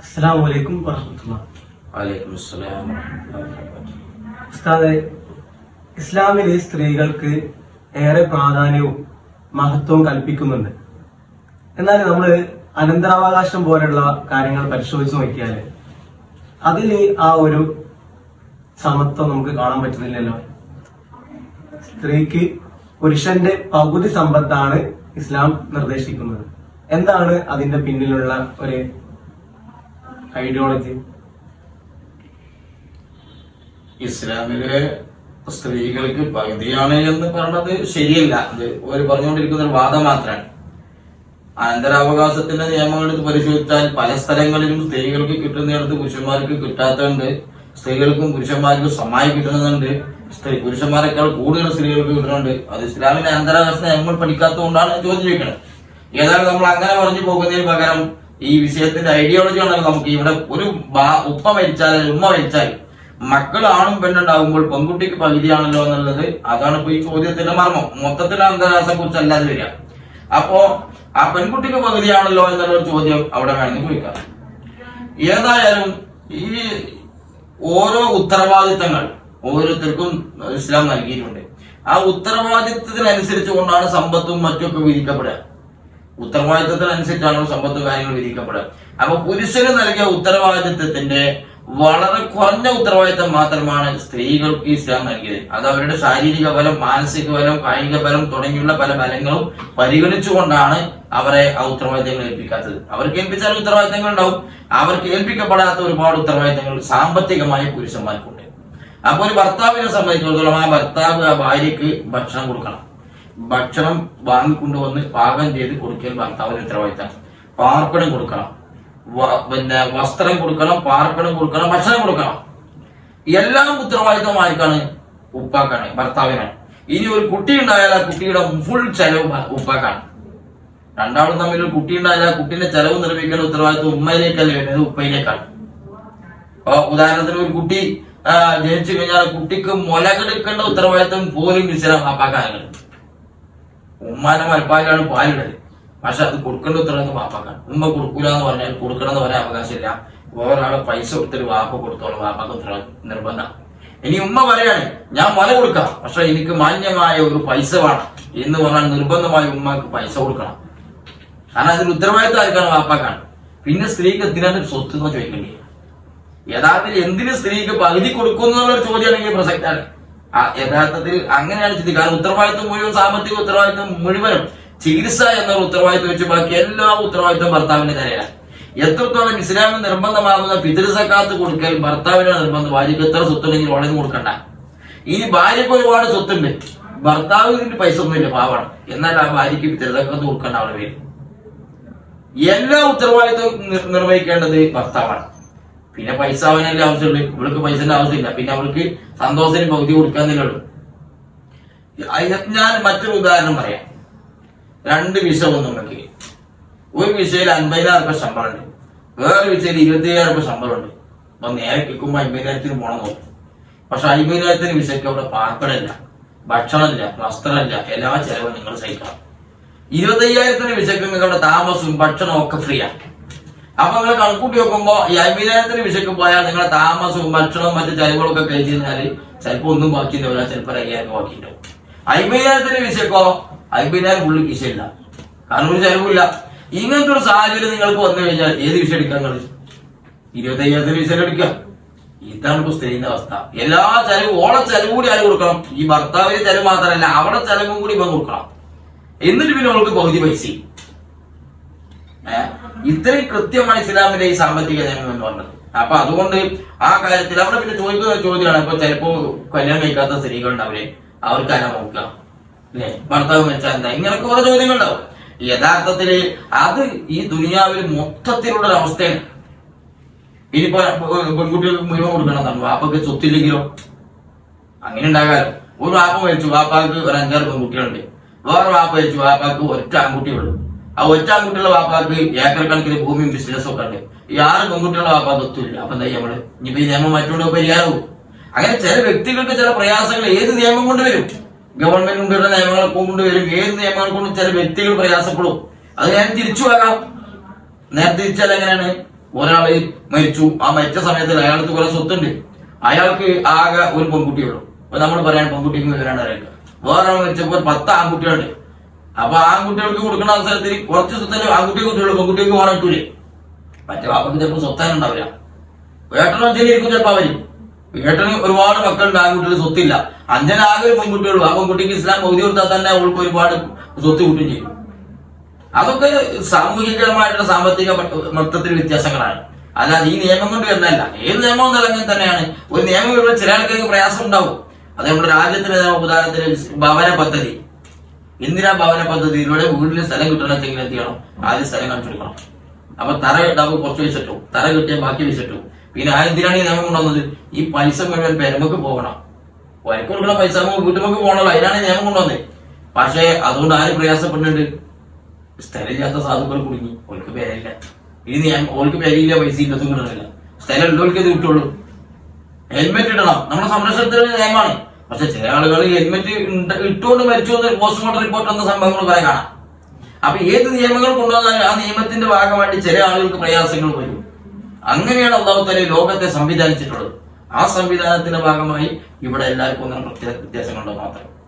അസ്സാം വലൈക്കും വറഹമത്തുള്ള. അസ്സലാം വറഹ്മത്തുള്ളാഹി വബറകാതുഹു. ഉസ്താദെ ഇസ്ലാമിലെ സ്ത്രീകൾക്ക് ഏറെ പ്രാധാന്യവും മഹത്വവും കൽപ്പിക്കുന്നുണ്ട്. എന്നാൽ നമ്മൾ അനന്തരാവകാശം പോലെയുള്ള കാര്യങ്ങൾ പരിശോധിച്ച് നോക്കിയാൽ അതിൽ ആ ഒരു സമത്വം നമുക്ക് കാണാൻ പറ്റുന്നില്ലല്ലോ. സ്ത്രീക്ക് പുരുഷന്റെ പകുതി സമ്പത്താണ് ഇസ്ലാം നിർദ്ദേശിക്കുന്നത്. എന്താണ് അതിന്റെ പിന്നിലുള്ള ഒരു ഐഡിയോളജി ഇസ്ലാമിലെ സ്ത്രീകൾക്ക് പകുതിയാണ് എന്ന് പറഞ്ഞത് ശരിയല്ല. അത് ഒരു പറഞ്ഞുകൊണ്ടിരിക്കുന്ന ഒരു വാദം മാത്രമാണ്. അനന്തരാവകാശത്തിന്റെ നിയമങ്ങൾ എടുത്ത് പരിശോധിച്ചാൽ പല സ്ഥലങ്ങളിലും സ്ത്രീകൾക്ക് കിട്ടുന്നിടത്ത് പുരുഷന്മാർക്ക് കിട്ടാത്തതുണ്ട്. സ്ത്രീകൾക്കും പുരുഷന്മാർക്കും സമ്മായി കിട്ടുന്നുണ്ട്. സ്ത്രീ പുരുഷന്മാരെക്കാൾ കൂടുതൽ സ്ത്രീകൾക്ക് കിട്ടുന്നുണ്ട്. അത് ഇസ്ലാമിന്റെ അനന്തരാവകാശ നിയമങ്ങൾ പഠിക്കാത്തതുകൊണ്ടാണ് ചോദ്യം ചോദിക്കുന്നത്. ഏതായാലും നമ്മൾ അങ്ങനെ പറഞ്ഞു പോകുന്നതിന് പകരം ഈ വിഷയത്തിന്റെ ഐഡിയോളജി ഉണ്ടെങ്കിൽ നമുക്ക് ഇവിടെ ഒരു ഉപ്പ മരിച്ചാൽ ഉമ്മ മരിച്ചാൽ മക്കൾ ആണും പെണ്ണുണ്ടാകുമ്പോൾ പെൺകുട്ടിക്ക് പകുതിയാണല്ലോ എന്നുള്ളത് അതാണ് ഇപ്പൊ ഈ ചോദ്യത്തിന്റെ മർമ്മം. മൊത്തത്തിൽ അന്തരാശം കുറിച്ച് അല്ലാതെ വരിക. അപ്പോ ആ പെൺകുട്ടിക്ക് പകുതിയാണല്ലോ എന്നുള്ള ചോദ്യം അവിടെ വേണമെങ്കിൽ ചോദിക്കാം. ഏതായാലും ഈ ഓരോ ഉത്തരവാദിത്തങ്ങൾ ഓരോരുത്തർക്കും ഇസ്ലാം നൽകിയിട്ടുണ്ട്. ആ ഉത്തരവാദിത്തത്തിനനുസരിച്ച് കൊണ്ടാണ് സമ്പത്തും മറ്റുമൊക്കെ വിധിക്കപ്പെടുക. ഉത്തരവാദിത്തത്തിനനുസരിച്ചാണ് സമ്പത്ത് കാര്യങ്ങൾ വിധിക്കപ്പെടുക. അപ്പൊ പുരുഷന് നൽകിയ ഉത്തരവാദിത്വത്തിന്റെ വളരെ കുറഞ്ഞ ഉത്തരവാദിത്തം മാത്രമാണ് സ്ത്രീകൾക്ക് ഇസ്ലാം നൽകിയത്. അത് അവരുടെ ശാരീരിക ബലം മാനസിക ബലം കായിക ബലം തുടങ്ങിയുള്ള പല ബലങ്ങളും പരിഗണിച്ചുകൊണ്ടാണ് അവരെ ആ ഉത്തരവാദിത്തങ്ങൾ ഏൽപ്പിക്കാത്തത്. അവർക്ക് ഏൽപ്പിച്ചാൽ ഉത്തരവാദിത്തങ്ങൾ ഉണ്ടാവും. അവർക്ക് ഏൽപ്പിക്കപ്പെടാത്ത ഒരുപാട് ഉത്തരവാദിത്തങ്ങൾ സാമ്പത്തികമായി പുരുഷന്മാർക്കുണ്ട്. അപ്പൊ ഒരു ഭർത്താവിനെ സംബന്ധിച്ചിടത്തോളം ആ ഭർത്താവ് ആ ഭാര്യയ്ക്ക് ഭക്ഷണം കൊടുക്കണം. ഭക്ഷണം വാങ്ങിക്കൊണ്ടുവന്ന് പാകം ചെയ്ത് കൊടുക്കൽ ഭർത്താവിന് ഉത്തരവാദിത്തം പാർപ്പിടം കൊടുക്കണം. പിന്നെ വസ്ത്രം കൊടുക്കണം പാർപ്പിടം കൊടുക്കണം ഭക്ഷണം കൊടുക്കണം. എല്ലാം ഉത്തരവാദിത്തം ആർക്കാണ് ഉപ്പാക്കാണ് ഭർത്താവിനാണ്. ഇനി ഒരു കുട്ടി ഉണ്ടായാൽ ആ കുട്ടിയുടെ ഫുൾ ചെലവ് ഉപ്പാക്കാണ്. രണ്ടാളും തമ്മിൽ ഒരു കുട്ടി ഉണ്ടായാൽ ആ കുട്ടീന്റെ ചെലവ് നിർവഹിക്കേണ്ട ഉത്തരവാദിത്വം ഉമ്മയിലേക്കല്ല വരുന്നത് ഉപ്പയിലേക്കാണ്. അപ്പൊ ഉദാഹരണത്തിന് ഒരു കുട്ടി ജനിച്ചു കഴിഞ്ഞാൽ കുട്ടിക്ക് മുലകെടുക്കേണ്ട ഉത്തരവാദിത്വം പോലും ഇസ്ലാം പാപ്പാക്കാണ് ഉമ്മാനെ മലപ്പാലാണ് പാലിടൽ പക്ഷെ അത് കൊടുക്കേണ്ട ഉത്തരവാദിത്വം വാപ്പാക്കാണ്. ഉമ്മ കൊടുക്കൂല എന്ന് പറഞ്ഞാൽ കൊടുക്കണം എന്ന് പറയാൻ അവകാശമില്ല. വേറൊരാളെ പൈസ കൊടുത്തിട്ട് വാപ്പ കൊടുത്തോളം. വാപ്പാക്ക് ഉത്തരവാദിത്വം നിർബന്ധം. ഇനി ഉമ്മ പറയാണ് ഞാൻ മല കൊടുക്കാം. പക്ഷെ എനിക്ക് മാന്യമായ ഒരു പൈസ വേണം. എന്ന് പറഞ്ഞാൽ നിർബന്ധമായി ഉമ്മക്ക് പൈസ കൊടുക്കണം. കാരണം അതിന് ഉത്തരവാദിത്വം ആർക്കാണ് വാപ്പാക്കാണ്? പിന്നെ സ്ത്രീക്ക് എന്തിനാണ് സ്വത്ത് എന്ന് ചോദിക്കേണ്ടി യഥാർത്ഥത്തിൽ എന്തിന് സ്ത്രീക്ക് പകുതി കൊടുക്കുന്നു എന്നുള്ളൊരു ചോദ്യമാണെങ്കിൽ പ്രസക്താണ് യഥാർത്ഥത്തിൽ അങ്ങനെയാണ് ചിന്തി. കാരണം ഉത്തരവാദിത്വം മുഴുവൻ സാമ്പത്തിക ഉത്തരവാദിത്വം മുഴുവനും ചികിത്സ എന്നൊരു ഉത്തരവാദിത്വം വെച്ച് ബാക്കി എല്ലാ ഉത്തരവാദിത്വം ഭർത്താവിന്റെ തലയിലാണ് എത്രത്തോളം ഇസ്ലാമിൽ നിർബന്ധമാകുന്ന പിതൃസക്കാത്ത് കൊടുക്കൽ ഭർത്താവിന്റെ നിർബന്ധം. ഭാര്യക്ക് എത്ര സ്വത്തുണ്ടെങ്കിൽ വളരെ കൊടുക്കണ്ട. ഇനി ഭാര്യക്ക് ഒരുപാട് സ്വത്തുണ്ട്. ഭർത്താവിന് പൈസ ഒന്നുമില്ല പാവാണ്. എന്നാൽ ആ ഭാര്യക്ക് പിതൃസക്കാത്ത് കൊടുക്കേണ്ട അവരുടെ പേര് എല്ലാ ഉത്തരവാദിത്വം നിർവഹിക്കേണ്ടത് ഭർത്താവാണ്. പിന്നെ പൈസ അവനല്ലേ ആവശ്യമുള്ളൂ. ഇവൾക്ക് പൈസന്റെ ആവശ്യമില്ല. പിന്നെ അവൾക്ക് സന്തോഷത്തിന് പകുതി കൊടുക്കാന്നല്ലേ ഉള്ളൂ. അയ- ഞാൻ മറ്റൊരു ഉദാഹരണം പറയാം. രണ്ട് വിഷം നമുക്ക് ഒരു വിഷയിൽ അൻപതിനായിരം രൂപ ശമ്പളം ഉണ്ട് വേറെ വിഷയിൽ ഇരുപത്തിയ്യായിരം രൂപ ശമ്പളം ഉണ്ട് അപ്പൊ നേരെ കേൾക്കുമ്പോൾ അമ്പതിനായിരത്തിന് പോണം നോക്കും പക്ഷെ അമ്പതിനായിരത്തിന് വിഷയ്ക്ക് അവിടെ പാർപ്പിടല്ല ഭക്ഷണമില്ല വസ്ത്രമില്ല എല്ലാ ചെലവും നിങ്ങൾ സഹിക്കണം. ഇരുപത്തയ്യായിരത്തിന് വിസയ്ക്ക് നിങ്ങളുടെ താമസവും ഭക്ഷണവും ഒക്കെ ഫ്രീയാണ് അപ്പൊ നിങ്ങൾ കണക്കൂട്ടി നോക്കുമ്പോ ഈ അഭിനയത്തിന് വിശക്ക് പോയാൽ നിങ്ങളുടെ താമസവും ഭക്ഷണവും മറ്റു ചെലവുകളൊക്കെ കഴിച്ചു കഴിഞ്ഞാൽ ചിലപ്പോ ഒന്നും ബാക്കി ഉണ്ടാവില്ല ചിലപ്പോ അയ്യായിരം ബാക്കി ഉണ്ടാവും അമ്പതിനായിരത്തിന് വിസയ്ക്കോ ഉള്ളിൽ ഫുള്ള് വിസയില്ല കാരണം ഒരു ചെലവില്ല ഇങ്ങനത്തെ ഒരു സാഹചര്യം നിങ്ങൾക്ക് വന്നു കഴിഞ്ഞാൽ ഏത് വിഷയം എടുക്കാൻ നിങ്ങൾ ഇരുപത്തയ്യായിരത്തിന് വിഷയം എടുക്കാം. ഇതാണ് ഇപ്പൊ സ്ത്രീന്റെ അവസ്ഥ. എല്ലാ ചെലവും ഓളെ ചെലവ് കൂടി ആര് കൊടുക്കണം? ഈ ഭർത്താവിന്റെ ചെലവ് മാത്രമല്ല അവിടെ ചെലവും കൂടി ഇവൻ കൊടുക്കണം. എന്നിട്ട് പിന്നെ അവൾക്ക് പകുതി പൈസ ഏഹ് ഇത്രയും കൃത്യമാണ് ഇസ്ലാമിന്റെ ഈ സാമ്പത്തിക നിയമം എന്ന് പറഞ്ഞത്. അപ്പൊ അതുകൊണ്ട് ആ കാര്യത്തിൽ അവിടെ പിന്നെ ചോദിക്കുന്ന ചോദ്യമാണ്. ഇപ്പൊ ചിലപ്പോ കല്യാണം കഴിക്കാത്ത സ്ത്രീകൾ ഉണ്ടാവില്ലേ അവർക്ക് ആരാ നോക്കുക? അല്ലെ ഭർത്താവ് വെച്ചാൽ എന്താ? ഇങ്ങനൊക്കെ ഓരോ ചോദ്യങ്ങളുണ്ടാവും. യഥാർത്ഥത്തിൽ അത് ഈ ദുനിയാവിൽ മൊത്തത്തിലുള്ള ഒരു അവസ്ഥയാണ്. ഇനിയിപ്പോ പെൺകുട്ടികൾക്ക് മുഴുവൻ കൊടുക്കണം വാപ്പക്ക് സ്വത്തില്ലെങ്കിലോ അങ്ങനെ ഉണ്ടാകാലോ? ഒരു വാപ്പ മരിച്ചു വാപ്പാക്ക് ഒരു അഞ്ചാറ് പെൺകുട്ടികളുണ്ട്. വേറെ വാപ്പ മരിച്ചു വാപ്പാക്ക് ഒറ്റ ആൺകുട്ടിയുള്ളൂ ആ ഒറ്റ ആൺകുട്ടിയുള്ള വാപ്പാക്ക് ഏക്കർ കണക്കിന് ഭൂമിയും ബിസിനസ്സും ഒക്കെ ഉണ്ട്. ഈ ആറ് പെൺകുട്ടികളുടെ വാപ്പാക്ക് ഒത്തുമില്ല അപ്പൊ എന്താ നമ്മൾ? ഇനിയിപ്പോ ഈ നിയമം മറ്റുകൊണ്ട് പരിഹാരവും അങ്ങനെ ചില വ്യക്തികൾക്ക് ചില പ്രയാസങ്ങൾ ഏത് നിയമം കൊണ്ടുവരും ഗവൺമെന്റ് കൊണ്ടുവരുന്ന നിയമങ്ങൾ കൊണ്ടുവരും ഏത് നിയമങ്ങൾ കൊണ്ടും ചില വ്യക്തികൾ പ്രയാസപ്പെടും? അത് ഞാൻ തിരിച്ചു വരാം നേരെ തിരിച്ചാൽ എങ്ങനെയാണ്? ഒരാൾ മരിച്ചു. ആ മരിച്ച സമയത്ത് അയാൾക്ക് കുറെ സ്വത്തുണ്ട്. അയാൾക്ക് ആകെ ഒരു പെൺകുട്ടിയുള്ളൂ അപ്പൊ നമ്മൾ പറയാൻ പെൺകുട്ടിക്ക് വിവരാണ് അറിയില്ല വേറെ മരിച്ചപ്പോൾ പത്ത് ആൺകുട്ടികളുണ്ട്. അപ്പൊ ആൺകുട്ടികൾക്ക് കൊടുക്കുന്ന അവസരത്തിൽ കുറച്ച് സ്വത്തല്ലേ ആൺകുട്ടിക്ക് കുട്ടിയുള്ളൂ പെൺകുട്ടിക്ക് പോകാൻ കിട്ടൂലേ മറ്റേ വാപ്പക്ക് ചിലപ്പോൾ സ്വത്താനം ഉണ്ടാവില്ല. ഏട്ടനും ചെല്ലിയിരിക്കും ചിലപ്പോ അവർ. ഏട്ടന് ഒരുപാട് മക്കളുണ്ട് ആൺകുട്ടികൾ സ്വത്തില്ല. അഞ്ചനാകെ ഒരു പെൺകുട്ടിയുള്ളൂ ആ പെൺകുട്ടിക്ക് ഇസ്ലാം ബൗദ്ധി കൊടുത്താൽ തന്നെ അവൾക്ക് ഒരുപാട് സ്വത്ത് കൂട്ടും ചെയ്യും. അതൊക്കെ സാമൂഹികമായിട്ടുള്ള സാമ്പത്തിക മൊത്തത്തിൽ വ്യത്യാസങ്ങളാണ്. അല്ലാതെ ഈ നിയമം കൊണ്ട് വരുന്നതല്ല. ഏത് നിയമവും നിലങ്ങനെ തന്നെയാണ്. ഒരു നിയമം ഇവിടെ ചില ആൾക്കാർക്ക് പ്രയാസം ഉണ്ടാവും. അത് നമ്മുടെ രാജ്യത്തിന് ഉദാഹരണത്തിന് ഭവന പദ്ധതി. ഇന്ദിരാ ഭവന പദ്ധതിയിലൂടെ വീട്ടിൽ സ്ഥലം കിട്ടണമെങ്കിൽ എന്ത് ചെയ്യണം? ആദ്യം സ്ഥലം കാണിച്ചു കൊടുക്കണം അപ്പൊ തറ ഉണ്ടാവും കുറച്ച് വെച്ചിട്ടു തറ കിട്ടിയ ബാക്കി വെച്ചിട്ടു പിന്നെ ആ എന്തിനാണ് ഈ നിയമം കൊണ്ടുവന്നത്? ഈ പൈസ മുഴുവൻ പെരമക്ക് പോകണം. വരക്ക് കൊടുക്കണ പൈസ നമുക്ക് പോകണല്ലോ. അതിനാണ് നിയമം കൊണ്ടുവന്നത്. പക്ഷേ അതുകൊണ്ട് ആര് പ്രയാസപ്പെടുന്നുണ്ട്? സ്ഥലമില്ലാത്ത സാധുക്കൾ കുടുങ്ങി. ഓൾക്ക് പേരില്ല ഇനി ഞാൻ ഓൾക്ക് പേരില്ല പൈസ ഇല്ലതും കിട്ടണില്ല. സ്ഥലം ഉള്ളവർക്ക് ഇത് കിട്ടുള്ളൂ. ഹെൽമെറ്റ് ഇടണം. നമ്മുടെ സംരക്ഷണത്തിന് നിയമമാണ്. പക്ഷെ ചില ആളുകൾ ഹെൽമെറ്റ് ഇട്ടുകൊണ്ട് മരിച്ചു എന്ന് പോസ്റ്റ്മോർട്ടം റിപ്പോർട്ട് എന്ന സംഭവങ്ങൾ കുറെ കാണാം. അപ്പൊ ഏത് നിയമങ്ങൾ കൊണ്ടുവന്നാലും ആ നിയമത്തിന്റെ ഭാഗമായിട്ട് ചില ആളുകൾക്ക് പ്രയാസങ്ങൾ വരും. അങ്ങനെയാണ് അള്ളാഹു ലോകത്തെ സംവിധാനിച്ചിട്ടുള്ളത്. ആ സംവിധാനത്തിന്റെ ഭാഗമായി ഇവിടെ എല്ലാവർക്കും പ്രത്യേക വ്യത്യാസങ്ങളുണ്ടോ മാത്രം?